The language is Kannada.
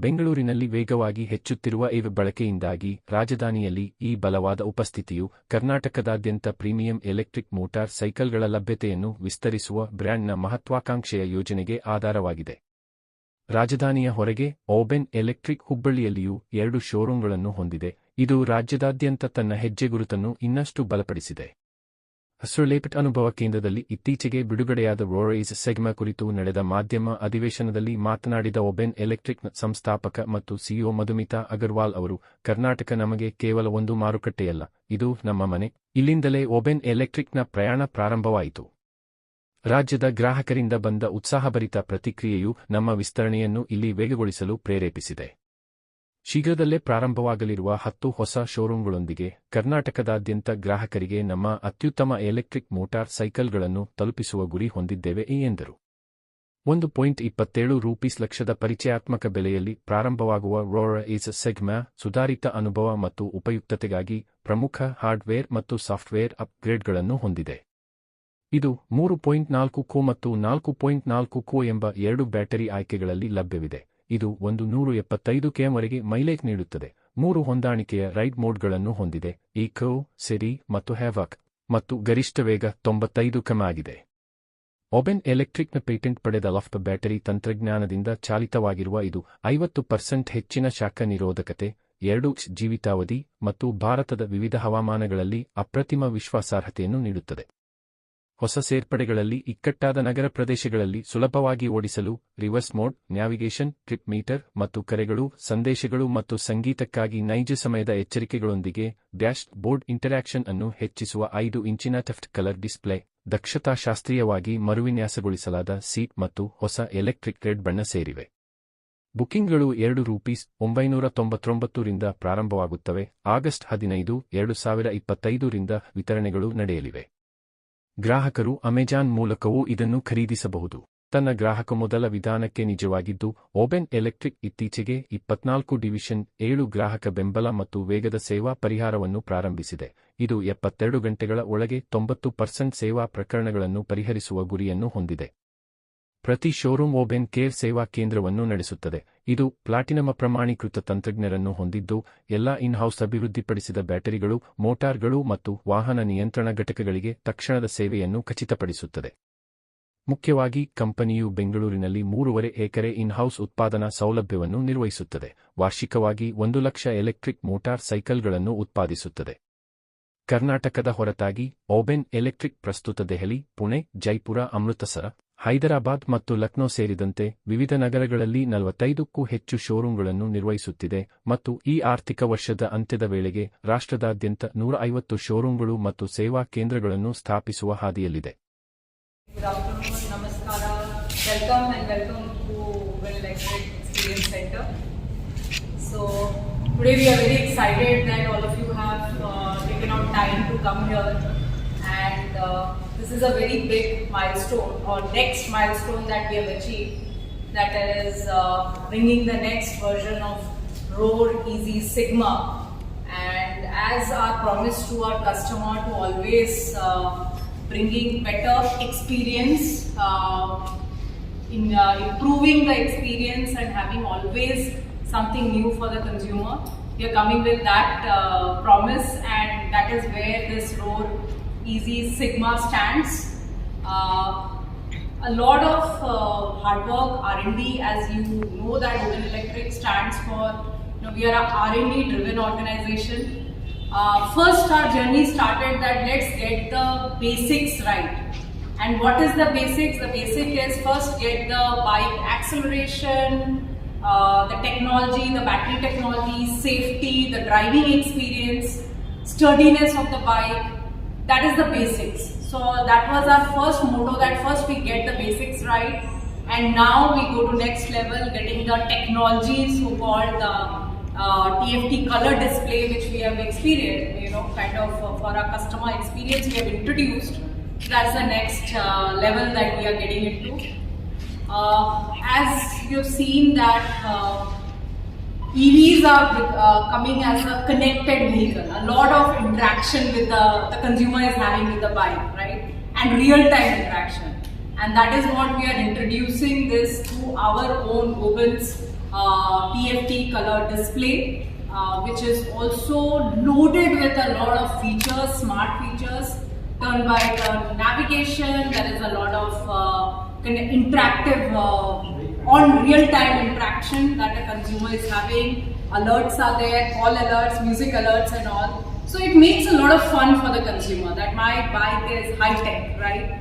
ಬೆಂಗಳೂರಿನಲ್ಲಿ ವೇಗವಾಗಿ ಹೆಚ್ಚುತ್ತಿರುವ ಇವ್ ಬಳಕೆಯಿಂದಾಗಿ ರಾಜಧಾನಿಯಲ್ಲಿ ಈ ಬಲವಾದ ಉಪಸ್ಥಿತಿಯು ಕರ್ನಾಟಕದಾದ್ಯಂತ ಪ್ರೀಮಿಯಂ ಎಲೆಕ್ಟ್ರಿಕ್ ಮೋಟಾರ್ ಸೈಕಲ್ಗಳ ಲಭ್ಯತೆಯನ್ನು ವಿಸ್ತರಿಸುವ ಬ್ರ್ಯಾಂಡ್ನ ಮಹತ್ವಾಕಾಂಕ್ಷೆಯ ಯೋಜನೆಗೆ ಆಧಾರವಾಗಿದೆ. ರಾಜಧಾನಿಯ ಹೊರಗೆ ಓಬೆನ್ ಎಲೆಕ್ಟ್ರಿಕ್ ಹುಬ್ಬಳ್ಳಿಯಲ್ಲಿಯೂ ಎರಡು ಶೋರೂಂಗಳನ್ನು ಹೊಂದಿದೆ. ಇದು ರಾಜ್ಯದಾದ್ಯಂತ ತನ್ನ ಹೆಜ್ಜೆಗುರುತನ್ನು ಇನ್ನಷ್ಟು ಬಲಪಡಿಸಿದೆ. ಹಸ್ರುಲೇಪಟ್ ಅನುಭವ ಕೇಂದ್ರದಲ್ಲಿ ಇತ್ತೀಚೆಗೆ ಬಿಡುಗಡೆಯಾದ ರೋರೈಸ್ ಸೆಗ್ಮ ಕುರಿತು ನಡೆದ ಮಾಧ್ಯಮ ಅಧಿವೇಶನದಲ್ಲಿ ಮಾತನಾಡಿದ ಒಬೆನ್ ಎಲೆಕ್ಟ್ರಿಕ್ ಸಂಸ್ಥಾಪಕ ಮತ್ತು ಸಿಇಒ ಮಧುಮಿತಾ ಅಗರ್ವಾಲ್ ಅವರು, ಕರ್ನಾಟಕ ನಮಗೆ ಕೇವಲ ಒಂದು ಮಾರುಕಟ್ಟೆಯಲ್ಲ, ಇದು ನಮ್ಮ ಮನೆ. ಇಲ್ಲಿಂದಲೇ ಒಬೆನ್ ಎಲೆಕ್ಟ್ರಿಕ್ನ ಪ್ರಯಾಣ ಪ್ರಾರಂಭವಾಯಿತು. ರಾಜ್ಯದ ಗ್ರಾಹಕರಿಂದ ಬಂದ ಉತ್ಸಾಹಭರಿತ ಪ್ರತಿಕ್ರಿಯೆಯು ನಮ್ಮ ವಿಸ್ತರಣೆಯನ್ನು ಇಲ್ಲಿ ವೇಗಗೊಳಿಸಲು ಪ್ರೇರೇಪಿಸಿದೆ. ಶೀಘ್ರದಲ್ಲೇ ಪ್ರಾರಂಭವಾಗಲಿರುವ ಹತ್ತು ಹೊಸ ಶೋರೂಂಗಳೊಂದಿಗೆ ಕರ್ನಾಟಕದಾದ್ಯಂತ ಗ್ರಾಹಕರಿಗೆ ನಮ್ಮ ಅತ್ಯುತ್ತಮ ಎಲೆಕ್ಟ್ರಿಕ್ ಮೋಟಾರ್ ಸೈಕಲ್ಗಳನ್ನು ತಲುಪಿಸುವ ಗುರಿ ಹೊಂದಿದ್ದೇವೆ ಎಂದರು. ಒಂದು ಪಾಯಿಂಟ್ ಇಪ್ಪತ್ತೇಳು ರೂಪೀಸ್ ಲಕ್ಷದ ಪರಿಚಯಾತ್ಮಕ ಬೆಲೆಯಲ್ಲಿ ಪ್ರಾರಂಭವಾಗುವ ರೋರ ಈಸ್ ಸೆಗ್ಮಾ ಸುಧಾರಿತ ಅನುಭವ ಮತ್ತು ಉಪಯುಕ್ತತೆಗಾಗಿ ಪ್ರಮುಖ ಹಾರ್ಡ್ವೇರ್ ಮತ್ತು ಸಾಫ್ಟ್ವೇರ್ ಅಪ್ಗ್ರೇಡ್ಗಳನ್ನು ಹೊಂದಿದೆ. ಇದು ಮೂರು ಪಾಯಿಂಟ್ ನಾಲ್ಕು ಕೋ ಮತ್ತು ನಾಲ್ಕು ಪಾಯಿಂಟ್ ನಾಲ್ಕು ಕೋ ಎಂಬ ಎರಡು ಬ್ಯಾಟರಿ ಆಯ್ಕೆಗಳಲ್ಲಿ ಲಭ್ಯವಿದೆ. ಇದು ಒಂದು ನೂರು ಎಪ್ಪತ್ತೈದು ಕೆಎಂವರೆಗೆ ಮೈಲೇಜ್ ನೀಡುತ್ತದೆ. ಮೂರು ಹೊಂದಾಣಿಕೆಯ ರೈಡ್ ಮೋಡ್ಗಳನ್ನು ಹೊಂದಿದೆ. ಈಕೋ, ಸೆರಿ ಮತ್ತು ಹ್ಯಾವಾಕ್ ಮತ್ತು ಗರಿಷ್ಠ ವೇಗ ತೊಂಬತ್ತೈದು ಕಮ ಆಗಿದೆ. ಒಬೆನ್ ಎಲೆಕ್ಟ್ರಿಕ್ನ ಪೇಟೆಂಟ್ ಪಡೆದ ಲಫ್ಟ್ ಬ್ಯಾಟರಿ ತಂತ್ರಜ್ಞಾನದಿಂದ ಚಾಲಿತವಾಗಿರುವ ಇದು ಐವತ್ತು ಪರ್ಸೆಂಟ್ ಹೆಚ್ಚಿನ ಶಾಖ ನಿರೋಧಕತೆ, ಎರಡು ಜೀವಿತಾವಧಿ ಮತ್ತು ಭಾರತದ ವಿವಿಧ ಹವಾಮಾನಗಳಲ್ಲಿ ಅಪ್ರತಿಮ ವಿಶ್ವಾಸಾರ್ಹತೆಯನ್ನು ನೀಡುತ್ತದೆ. ಹೊಸ ಸೇರ್ಪಡೆಗಳಲ್ಲಿ ಇಕ್ಕಟ್ಟಾದ ನಗರ ಪ್ರದೇಶಗಳಲ್ಲಿ ಸುಲಭವಾಗಿ ಓಡಿಸಲು reverse mode, navigation, trip meter ಮತ್ತು ಕರೆಗಳು, ಸಂದೇಶಗಳು ಮತ್ತು ಸಂಗೀತಕ್ಕಾಗಿ ನೈಜ ಸಮಯದ ಎಚ್ಚರಿಕೆಗಳೊಂದಿಗೆ ಡ್ಯಾಶ್ ಬೋರ್ಡ್ ಇಂಟರಾಕ್ಷನ್ ಅನ್ನು ಹೆಚ್ಚಿಸುವ ಐದು ಇಂಚಿನ ಟೆಫ್ಟ್ ಕಲರ್ ಡಿಸ್ಪ್ಲೇ ದಕ್ಷತಾ ಶಾಸ್ತ್ರೀಯವಾಗಿ ಮರುವಿನ್ಯಾಸಗೊಳಿಸಲಾದ ಸೀಟ್ ಮತ್ತು ಹೊಸ ಎಲೆಕ್ಟ್ರಿಕ್ ರೆಡ್ ಬಣ್ಣ ಸೇರಿವೆ. ಬುಕಿಂಗ್ಗಳು ಎರಡು ರೂಪೀಸ್ ಒಂಬೈನೂರ ತೊಂಬತ್ತೊಂಬತ್ತರಿಂದ ಪ್ರಾರಂಭವಾಗುತ್ತವೆ. ಆಗಸ್ಟ್ ಹದಿನೈದು, ಎರಡು ಸಾವಿರ ಇಪ್ಪತ್ತೈದರಿಂದ ವಿತರಣೆಗಳು ನಡೆಯಲಿವೆ. ಗ್ರಾಹಕರು ಅಮೆಜಾನ್ ಮೂಲಕವೂ ಇದನ್ನು ಖರೀದಿಸಬಹುದು. ತನ್ನ ಗ್ರಾಹಕ ಮೊದಲ ವಿಧಾನಕ್ಕೆ ನಿಜವಾಗಿದ್ದು, ಓಬೆನ್ ಎಲೆಕ್ಟ್ರಿಕ್ ಇತ್ತೀಚೆಗೆ ಇಪ್ಪತ್ನಾಲ್ಕು ಡಿವಿಷನ್ ಏಳು ಗ್ರಾಹಕ ಬೆಂಬಲ ಮತ್ತು ವೇಗದ ಸೇವಾ ಪರಿಹಾರವನ್ನು ಪ್ರಾರಂಭಿಸಿದೆ. ಇದು ಎಪ್ಪತ್ತೆರಡು ಗಂಟೆಗಳ ಒಳಗೆ ತೊಂಬತ್ತು ಪರ್ಸೆಂಟ್ ಸೇವಾ ಪ್ರಕರಣಗಳನ್ನು ಪರಿಹರಿಸುವ ಗುರಿಯನ್ನು ಹೊಂದಿದೆ. ಪ್ರತಿ ಶೋರೂಮ್ ಓಬೆನ್ ಕೇರ್ ಸೇವಾ ಕೇಂದ್ರವನ್ನು ನಡೆಸುತ್ತದೆ. ಇದು ಪ್ಲಾಟಿನಮ ಪ್ರಮಾಣೀಕೃತ ತಂತ್ರಜ್ಞರನ್ನು ಹೊಂದಿದ್ದು, ಎಲ್ಲಾ ಇನ್ಹೌಸ್ ಅಭಿವೃದ್ಧಿಪಡಿಸಿದ ಬ್ಯಾಟರಿಗಳು, ಮೋಟಾರ್ಗಳು ಮತ್ತು ವಾಹನ ನಿಯಂತ್ರಣ ಘಟಕಗಳಿಗೆ ತಕ್ಷಣದ ಸೇವೆಯನ್ನು ಖಚಿತಪಡಿಸುತ್ತದೆ. ಮುಖ್ಯವಾಗಿ, ಕಂಪನಿಯು ಬೆಂಗಳೂರಿನಲ್ಲಿ ಮೂರುವರೆ ಎಕರೆ ಇನ್ಹೌಸ್ ಉತ್ಪಾದನಾ ಸೌಲಭ್ಯವನ್ನು ನಿರ್ವಹಿಸುತ್ತದೆ. ವಾರ್ಷಿಕವಾಗಿ ಒಂದು ಲಕ್ಷ ಎಲೆಕ್ಟ್ರಿಕ್ ಮೋಟಾರ್ ಸೈಕಲ್ಗಳನ್ನು ಉತ್ಪಾದಿಸುತ್ತದೆ. ಕರ್ನಾಟಕದ ಹೊರತಾಗಿ, ಓಬೆನ್ ಎಲೆಕ್ಟ್ರಿಕ್ ಪ್ರಸ್ತುತ ದೆಹಲಿ, ಪುಣೆ, ಜೈಪುರ, ಅಮೃತಸರ ಹೈದರಾಬಾದ್ ಮತ್ತು ಲಕ್ನೋ ಸೇರಿದಂತೆ ವಿವಿಧ ನಗರಗಳಲ್ಲಿ ನಲವತ್ತೈದಕ್ಕೂ ಹೆಚ್ಚು ಶೋರೂಂಗಳನ್ನು ನಿರ್ವಹಿಸುತ್ತಿದೆ ಮತ್ತು ಈ ಆರ್ಥಿಕ ವರ್ಷದ ಅಂತ್ಯದ ವೇಳೆಗೆ ರಾಷ್ಟ್ರದಾದ್ಯಂತ ನೂರ ಐವತ್ತು ಶೋರೂಂಗಳು ಮತ್ತು ಸೇವಾ ಕೇಂದ್ರಗಳನ್ನು ಸ್ಥಾಪಿಸುವ ಹಾದಿಯಲ್ಲಿದೆ. and this is a very big milestone or next milestone that we have achieved that is uh, bringing the next version of Roar Easy Sigma and as our promise to our customer to always uh, bringing better experience uh, in uh, improving the experience and having always something new for the consumer. We are coming with that uh, promise, and that is where this Roar Easy Sigma stands. Uh, a lot of uh, hard work, R&D, as you know that Open Electric stands for. You know, we are a R&D driven organization. Uh, first, our journey started that let's get the basics right. And what is the basics? The basic is first get the bike acceleration, uh, the technology, the battery technology, safety, the driving experience, sturdiness of the bike. That is the basics. So that was our first motto that first we get the basics right and now we go to next level getting the technology so called the uh, TFT color display which we have experienced, you know, kind of uh, for our customer experience we have introduced. That's the next uh, level that we are getting into. Uh, as you've seen that uh, EVs are uh, coming as a connected vehicle. A lot of interaction with the, the consumer is having with the bike, right? And real-time interaction. And that is what we are introducing this to our own Oben's uh, TFT color display, uh, which is also loaded with a lot of features, smart features, turn by turn navigation. There is a lot of uh, interactive, uh, on real time interaction that a consumer is having. Alerts are there, call alerts, music alerts, and all. So it makes a lot of fun for the consumer that my bike is high tech, right?